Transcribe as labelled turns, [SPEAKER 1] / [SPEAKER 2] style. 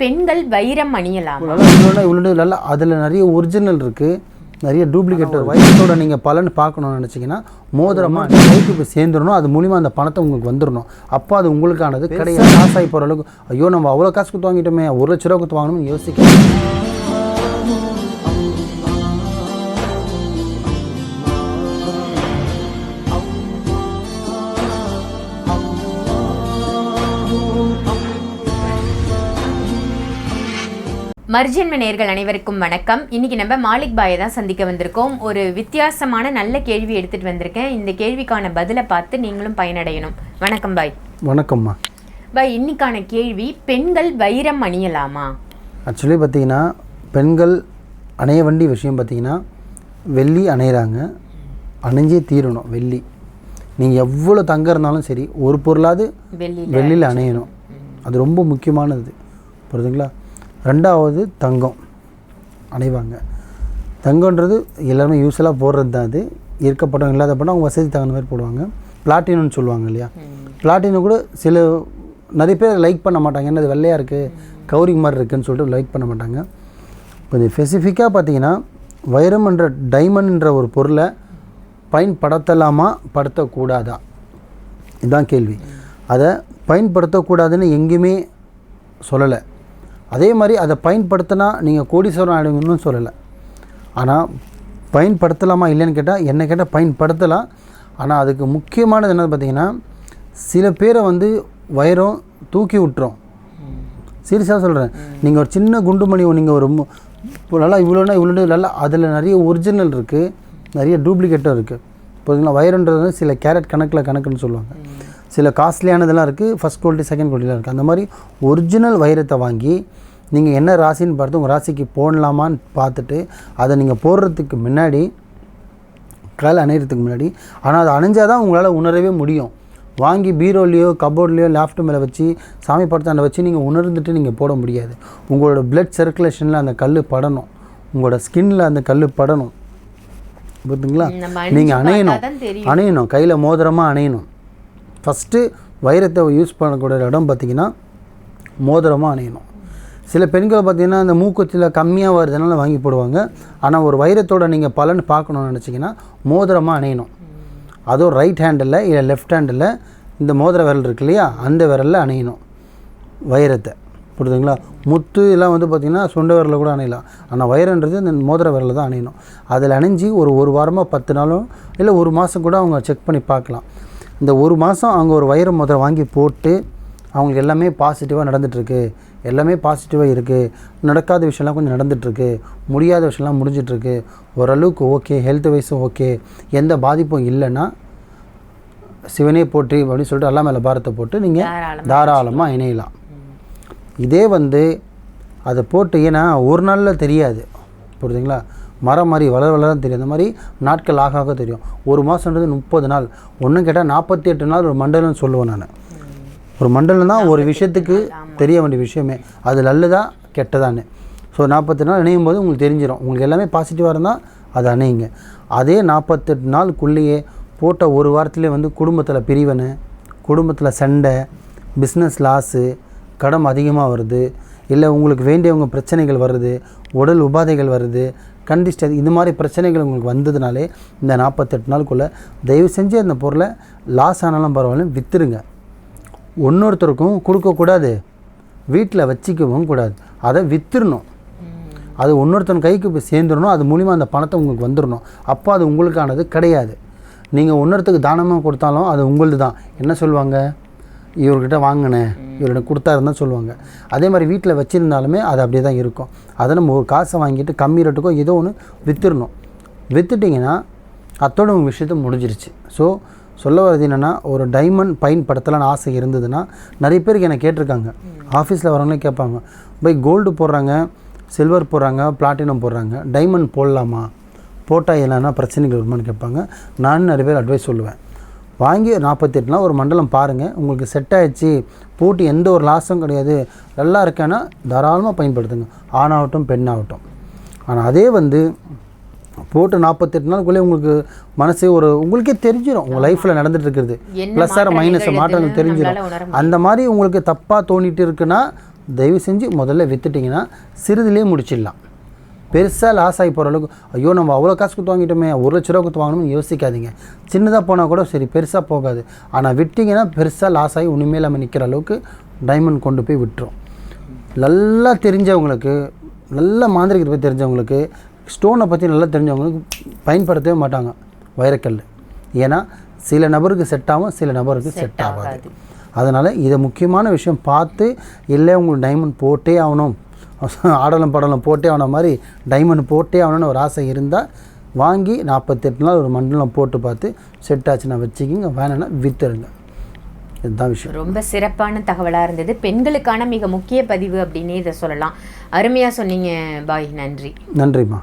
[SPEAKER 1] பெண்கள் வைரம் அணியலாம்?
[SPEAKER 2] நல்லா அதில் நிறைய ஒரிஜினல் இருக்குது நிறைய டூப்ளிகேட் வயசோட நீங்கள் பலன் பார்க்கணும்னு நினச்சிங்கன்னா மோதிரமாக கைக்கு போய் சேர்ந்துடணும். அது மூலிமா அந்த பணத்தை உங்களுக்கு வந்துடணும். அப்போ அது உங்களுக்கானது கிடையாது. காசாகி போகிற அளவுக்கு ஐயோ நம்ம அவ்வளோ காசு கொடுத்து வாங்கிட்டோமே ஒரு லட்ச ரூபா கொடுத்து வாங்கணும்னு யோசிக்க
[SPEAKER 1] மர்ஜன்ம நேர்கள் அனைவருக்கும் வணக்கம். இன்னைக்கு நம்ம மாலிக் பாயை தான் சந்திக்க வந்திருக்கோம். ஒரு வித்தியாசமான நல்ல கேள்வி எடுத்துட்டு வந்திருக்கேன். இந்த கேள்விக்கான பதிலை பார்த்து நீங்களும் பயனடையணும். வணக்கம் பாய்.
[SPEAKER 2] வணக்கம்மா.
[SPEAKER 1] பாய் இன்னைக்கான கேள்வி பெண்கள் வைரம் அணியலாமா?
[SPEAKER 2] ஆக்சுவலி பார்த்தீங்கன்னா பெண்கள் அணைய வேண்டிய விஷயம் பார்த்தீங்கன்னா வெள்ளி அணையிறாங்க. அணைஞ்சே தீரணும் வெள்ளி. நீங்கள் எவ்வளோ தங்கம் இருந்தாலும் சரி ஒரு பொருளாவது
[SPEAKER 1] வெள்ளி
[SPEAKER 2] வெள்ளியில் அணையணும். அது ரொம்ப முக்கியமானது. புரியுதுங்களா? ரெண்டாவது தங்கம். அணைவாங்க. தங்கன்றது எல்லாருமே யூஸ்வலாக போடுறது தான் அது. இருக்கப்பட்டவங்க இல்லாத படம் அவங்க வசதி தகுந்த மாதிரி போடுவாங்க. பிளாட்டினம்னு சொல்லுவாங்க இல்லையா? பிளாட்டினம் கூட சில நிறைய பேர் லைக் பண்ண மாட்டாங்க. என்ன அது வெள்ளையாக இருக்குது கௌரிங் மாதிரி இருக்குன்னு சொல்லிட்டு லைக் பண்ண மாட்டாங்க. கொஞ்சம் ஸ்பெசிஃபிக்காக பார்த்தீங்கன்னா வைரம் என்ற டைமண்ட்ன்ற ஒரு பொருளை பயன்படுத்தலாமா படுத்தக்கூடாதா? இதுதான் கேள்வி. அதை பயன்படுத்தக்கூடாதுன்னு எங்கேயுமே சொல்லலை. அதே மாதிரி அதை பயன்படுத்தினா நீங்கள் கோடீஸ்வரன் ஆகிடுவீங்கன்னு சொல்லலை. ஆனால் பயன்படுத்தலாமா இல்லைன்னு கேட்டால் என்ன கேட்டால் பயன்படுத்தலாம். ஆனால் அதுக்கு முக்கியமானது என்னது பார்த்தீங்கன்னா சில பேரை வந்து வைரம் தூக்கி விட்டுரும். சீரியஸாக சொல்கிறேன் நீங்கள் ஒரு சின்ன குண்டுமணி நீங்கள் ஒரு நல்லா இவ்வளோனா இவ்வளோ நல்லா அதில் நிறைய ஒரிஜினல் இருக்குது நிறைய டூப்ளிகேட்டும் இருக்குது இப்போ வைரன்றது வந்து சில கேரட் கணக்கில் கணக்குன்னு சொல்லுவாங்க. சில காஸ்ட்லியானதெல்லாம் இருக்குது ஃபஸ்ட் குவாலிட்டி செகண்ட் குவாலிட்டிலாம் இருக்குது அந்த மாதிரி ஒரிஜினல் வைரத்தை வாங்கி நீங்கள் என்ன ராசின்னு பார்த்து உங்கள் ராசிக்கு போடலாமான்னு பார்த்துட்டு அதை நீங்கள் போடுறதுக்கு முன்னாடி காலை அணையிறதுக்கு முன்னாடி ஆனால் அது அணைஞ்சால் தான் உங்களால் உணரவே முடியும். வாங்கி பீரோலையோ கபோர்ட்லேயோ லேஃப்ட் மேலே வச்சு சாமி படத்தாண்ட வச்சு நீங்கள் உணர்ந்துட்டு நீங்கள் போட முடியாது. உங்களோட பிளட் சர்க்குலேஷனில் அந்த கல் படணும். உங்களோட ஸ்கின்னில் அந்த கல் படணும். புரியுதுங்களா நீங்கள் அணையணும். அணையணும். கையில் மோதிரமாக அணையணும். ஃபஸ்ட்டு வைரத்தை யூஸ் பண்ணக்கூடிய இடம் பார்த்தீங்கன்னா மோதிரமாக அணையணும். சில பெண்கள் பார்த்தீங்கன்னா இந்த மூக்குத்தில் கம்மியாக வருதுனால வாங்கி போடுவாங்க. ஆனால் ஒரு வைரத்தோட நீங்கள் பலன் பார்க்கணும்னு நினச்சிங்கன்னா மோதிரமாக அணையணும். அதுவும் ரைட் ஹேண்டில் இல்லை லெஃப்ட் ஹேண்டில் இந்த மோதிர விரல் இருக்கு இல்லையா? அந்த விரலில் அணையணும் வைரத்தை. புரியுதுங்களா? முத்து எல்லாம் வந்து பார்த்திங்கன்னா சுண்ட விரலில் கூட அணையலாம். ஆனால் வைரன்றது இந்த மோதிர விரலில் தான் அணையணும். அதில் அணைஞ்சு ஒரு ஒரு வாரமாக பத்து நாளும் இல்லை ஒரு மாதம் கூட அவங்க செக் பண்ணி பார்க்கலாம். இந்த ஒரு மாதம் அவங்க ஒரு வைர மோதிரம் வாங்கி போட்டு அவங்களுக்கு எல்லாமே பாசிட்டிவாக நடந்துகிட்ருக்கு எல்லாமே பாசிட்டிவாக இருக்குது நடக்காத விஷயம்லாம் கொஞ்சம் நடந்துகிட்ருக்கு முடியாத விஷயம்லாம் முடிஞ்சிட்ருக்கு ஓரளவுக்கு ஓகே ஹெல்த் வைஸும் ஓகே எந்த பாதிப்பும் இல்லைன்னா சிவனே போற்றி அப்படின்னு சொல்லிட்டு அல்லா மேலே பாரத்தை போட்டு நீங்கள்
[SPEAKER 1] தாராளமா
[SPEAKER 2] தாராளமாக இணையலாம். இதே வந்து அதை போட்டு ஏன்னா ஒரு நாளில் தெரியாது. புரியுதுங்களா? மரம் மாதிரி வளர வளர தெரியும். அந்த மாதிரி நாட்கள் ஆக ஆக தெரியும். ஒரு மாதம்ன்றது முப்பது நாள். ஒன்றும் கேட்டால் நாற்பத்தி எட்டு நாள் ஒரு மண்டலம்னு சொல்லுவேன் நான். ஒரு மண்டலம் தான் ஒரு விஷயத்துக்கு தெரிய வேண்டிய விஷயமே. அது நல்லதா கெட்டதான்னு. ஸோ நாற்பத்தெட்டு நாள் இணையும் போது உங்களுக்கு தெரிஞ்சிடும் உங்களுக்கு எல்லாமே பாசிட்டிவாக இருந்தால் அதை அணையுங்க. அதே நாற்பத்தெட்டு நாளுக்குள்ளேயே போட்ட ஒரு வாரத்துலேயே வந்து குடும்பத்தில் பிரிவினை குடும்பத்தில் சண்டை பிஸ்னஸ் லாஸு கடன் அதிகமாக வருது. இல்லை உங்களுக்கு வேண்டியவங்க பிரச்சனைகள் வருது உடல் உபாதைகள் வருது கண்டிஸ்ட் இது மாதிரி பிரச்சனைகள் உங்களுக்கு வந்ததுனாலே இந்த நாற்பத்தெட்டு நாளுக்குள்ளே தயவு செஞ்சு அந்த பொருளை லாஸ் ஆனாலும் பரவாயில்ல விற்றுருங்க ஒன்னொருத்தருக்கும் கொடுக்கக்கூடாது வீட்டில் வச்சிக்கவும் கூடாது. அதை விற்றுறணும் அது இன்னொருத்தன் கைக்கு போய் சேர்ந்துடணும் அது மூலிமா அந்த பணத்தை உங்களுக்கு வந்துடணும். அப்போ அது உங்களுக்கானது கிடையாது. நீங்கள் இன்னொருத்தருக்கு தானமாக கொடுத்தாலும் அது உங்களது தான் என்ன சொல்லுவாங்க? இவர்கிட்ட வாங்கினேன். இவர்கிட்ட கொடுத்தாருன்னு தான் சொல்லுவாங்க. அதே மாதிரி வீட்டில் வச்சுருந்தாலுமே அது அப்படியே தான் இருக்கும். அதை நம்ம ஒரு காசை வாங்கிட்டு கம்மி ரேட்டுக்கோ ஏதோ ஒன்று விற்றுடணும் விற்றுட்டிங்கன்னா அத்தோட உங்கள் விஷயத்தை முடிஞ்சிருச்சு. ஸோ சொல்ல வர்றது என்னென்னா ஒரு டைமண்ட் பயன்படுத்தலான்னு ஆசை இருந்ததுன்னா நிறைய பேருக்கு என்னை கேட்டிருக்காங்க. ஆஃபீஸில் வரவங்களே கேட்பாங்க போய் கோல்டு போடுறாங்க சில்வர் போடுறாங்க பிளாட்டினம் போடுறாங்க டைமண்ட் போடலாமா? போட்டால் என்னென்னா பிரச்சனைகள் வருமான்னு கேட்பாங்க. நானும் நிறைய பேர் அட்வைஸ் சொல்லுவேன். வாங்கி நாற்பத்தெட்டு நாள் ஒரு மண்டலம் பாருங்கள் உங்களுக்கு செட் ஆயிடுச்சு. போட்டு எந்த ஒரு லாஸும் கிடையாது. நல்லா இருக்கேன்னா தாராளமாக பயன்படுத்துங்க. ஆணாகட்டும் பெண்ணாகட்டும். ஆனால் அதே வந்து போட்டு நாற்பத்தெட்டு நாளுக்குள்ளே உங்களுக்கு மனசே ஒரு உங்களுக்கே தெரிஞ்சிடும் உங்கள் லைஃப்பில் நடந்துட்டு இருக்கிறது. ப்ளஸ் ஆர் மைனஸ் மாற்றங்கள் தெரிஞ்சிடும் அந்த மாதிரி உங்களுக்கு தப்பாக தோணிட்டு இருக்குன்னா தயவு செஞ்சு முதல்ல விற்றுட்டிங்கன்னா சிறிதுலேயே முடிச்சிடலாம். பெருசாக லாஸ் ஆகி போகிற அளவுக்கு ஐயோ நம்ம அவ்வளோ காசு கொடுத்து வாங்கிட்டோமே ஒரு லட்ச ரூபா கொடுத்து வாங்கணும்னு யோசிக்காதீங்க. சின்னதாக போனால் கூட சரி பெருசாக போகாது. ஆனால் விட்டிங்கன்னா பெருசாக லாஸ் ஆகி ஒன்றுமே இல்லாமல் நிற்கிற அளவுக்கு டைமண்ட் கொண்டு போய் விட்டுரும். நல்லா தெரிஞ்சவங்களுக்கு நல்ல மாந்திரிகத்தை பற்றி தெரிஞ்சவங்களுக்கு ஸ்டோனை பற்றி நல்லா தெரிஞ்சவங்களுக்கு பயன்படுத்தவே மாட்டாங்க வைரக்கல் ஏன்னா சில நபருக்கு செட் ஆகும் சில நபருக்கு செட் ஆகாது. அதனால் இதை முக்கியமான விஷயம் பார்த்து இல்லை உங்களுக்கு டைமண்ட் போட்டே ஆகணும். ஆடலம் படலம் போட்டே ஆகணும் மாதிரி டைமண்ட் போட்டே ஆகணும்னு ஒரு ஆசை இருந்தால் வாங்கி நாற்பத்தெட்டு நாள் ஒரு மண்டலம் போட்டு பார்த்து செட் ஆச்சுன்னா வச்சுக்கிங்க. வேணும்னா விற்றுருங்க இதுதான் விஷயம்.
[SPEAKER 1] ரொம்ப சிறப்பான தகவலாக இருந்தது. பெண்களுக்கான மிக முக்கிய பதிவு அப்படின்னே இதை சொல்லலாம். அருமையாக சொன்னீங்க. பாய். நன்றி.
[SPEAKER 2] நன்றிம்மா.